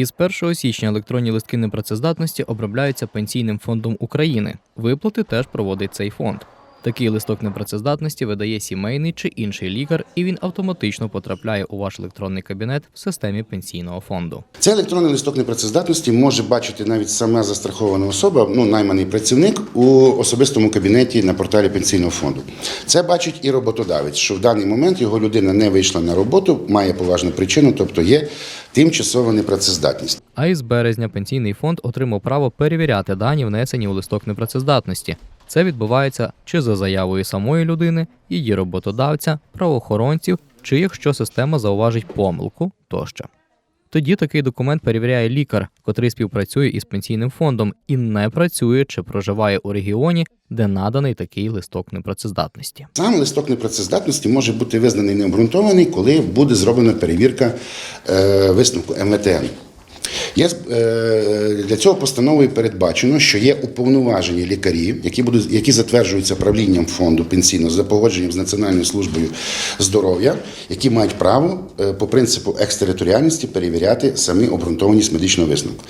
Із 1 січня електронні листки непрацездатності обробляються Пенсійним фондом України. Виплати теж проводить цей фонд. Такий листок непрацездатності видає сімейний чи інший лікар, і він автоматично потрапляє у ваш електронний кабінет в системі пенсійного фонду. Цей електронний листок непрацездатності може бачити навіть сама застрахована особа, ну найманий працівник у особистому кабінеті на порталі пенсійного фонду. Це бачить і роботодавець, що в даний момент його людина не вийшла на роботу, має поважну причину, тобто є тимчасова непрацездатність. А із березня пенсійний фонд отримав право перевіряти дані, внесені у листок непрацездатності. Це відбувається чи за заявою самої людини, її роботодавця, правоохоронців, чи якщо система зауважить помилку тощо. Тоді такий документ перевіряє лікар, котрий співпрацює із пенсійним фондом і не працює чи проживає у регіоні, де наданий такий листок непрацездатності. Сам листок непрацездатності може бути визнаний необґрунтований, коли буде зроблена перевірка е, висновку МВТН. Є, е, для цього постановою передбачено, що є уповноважені лікарі, які будуть які затверджуються правлінням фонду пенсійного за погодженням з Національною службою здоров'я, які мають право е, по принципу екстериторіальності перевіряти самі обґрунтованість медичного висновку.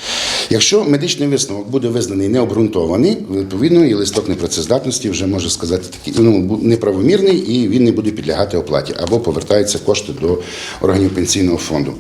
Якщо медичний висновок буде визнаний необґрунтований, відповідно і листок непрацездатності вже може сказати такий ну, неправомірний і він не буде підлягати оплаті або повертаються кошти до органів пенсійного фонду.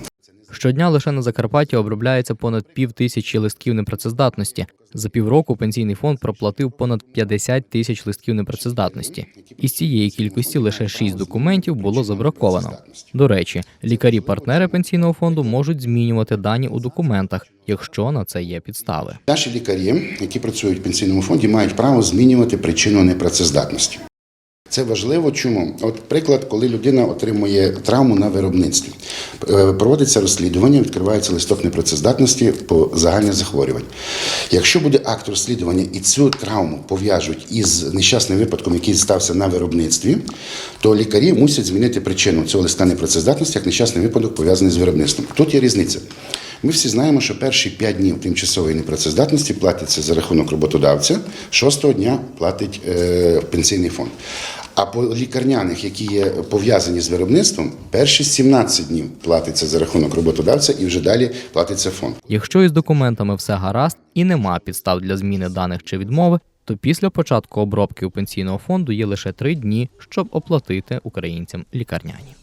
Щодня лише на Закарпатті обробляється понад пів тисячі листків непрацездатності. За півроку пенсійний фонд проплатив понад 50 тисяч листків непрацездатності. Із цієї кількості лише 6 документів було забраковано. До речі, лікарі-партнери пенсійного фонду можуть змінювати дані у документах, якщо на це є підстави. Наші лікарі, які працюють в пенсійному фонді, мають право змінювати причину непрацездатності. Це важливо. Чому? От приклад, коли людина отримує травму на виробництві, Е, проводиться розслідування, відкривається листок непрацездатності по загальних захворювань. Якщо буде акт розслідування і цю травму пов'яжуть із нещасним випадком, який стався на виробництві, то лікарі мусять змінити причину цього листа непрацездатності як нещасний випадок пов'язаний з виробництвом. Тут є різниця. Ми всі знаємо, що перші 5 днів тимчасової непрацездатності платиться за рахунок роботодавця, шостого дня платить е, пенсійний фонд. А по лікарняних, які є пов'язані з виробництвом, перші 17 днів платиться за рахунок роботодавця і вже далі платиться фонд. Якщо із документами все гаразд і нема підстав для зміни даних чи відмови, то після початку обробки у пенсійного фонду є лише три дні, щоб оплатити українцям лікарняні.